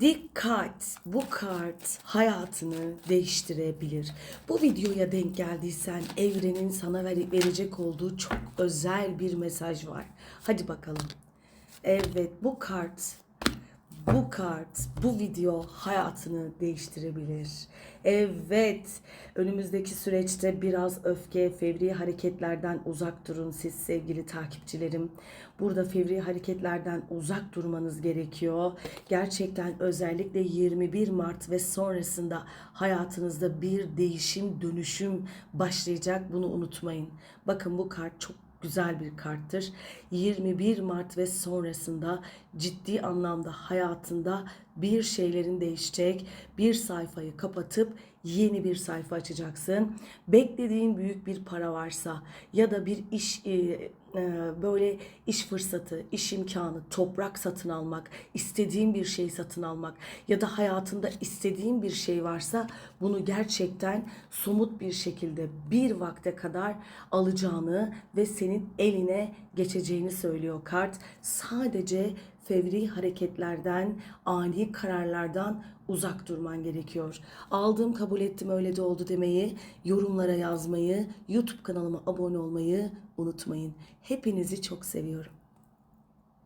Dikkat! Bu kart hayatını değiştirebilir. Bu videoya denk geldiysen evrenin sana ver- verecek olduğu çok özel bir mesaj var. Hadi bakalım. Evet bu kart bu kart, bu video hayatını değiştirebilir. Evet, önümüzdeki süreçte biraz öfke, fevri hareketlerden uzak durun siz sevgili takipçilerim. Burada fevri hareketlerden uzak durmanız gerekiyor. Gerçekten özellikle 21 Mart ve sonrasında hayatınızda bir değişim, dönüşüm başlayacak. Bunu unutmayın. Bakın bu kart çok güzel bir karttır. 21 Mart ve sonrasında ciddi anlamda hayatında bir şeylerin değişecek. Bir sayfayı kapatıp yeni bir sayfa açacaksın. Beklediğin büyük bir para varsa ya da bir iş e, e, böyle iş fırsatı, iş imkanı, toprak satın almak, istediğin bir şey satın almak ya da hayatında istediğin bir şey varsa bunu gerçekten somut bir şekilde bir vakte kadar alacağını ve senin eline geçeceğini söylüyor kart. Sadece fevri hareketlerden, ani kararlardan uzak durman gerekiyor. Aldım, kabul ettim, öyle de oldu demeyi, yorumlara yazmayı, YouTube kanalıma abone olmayı unutmayın. Hepinizi çok seviyorum.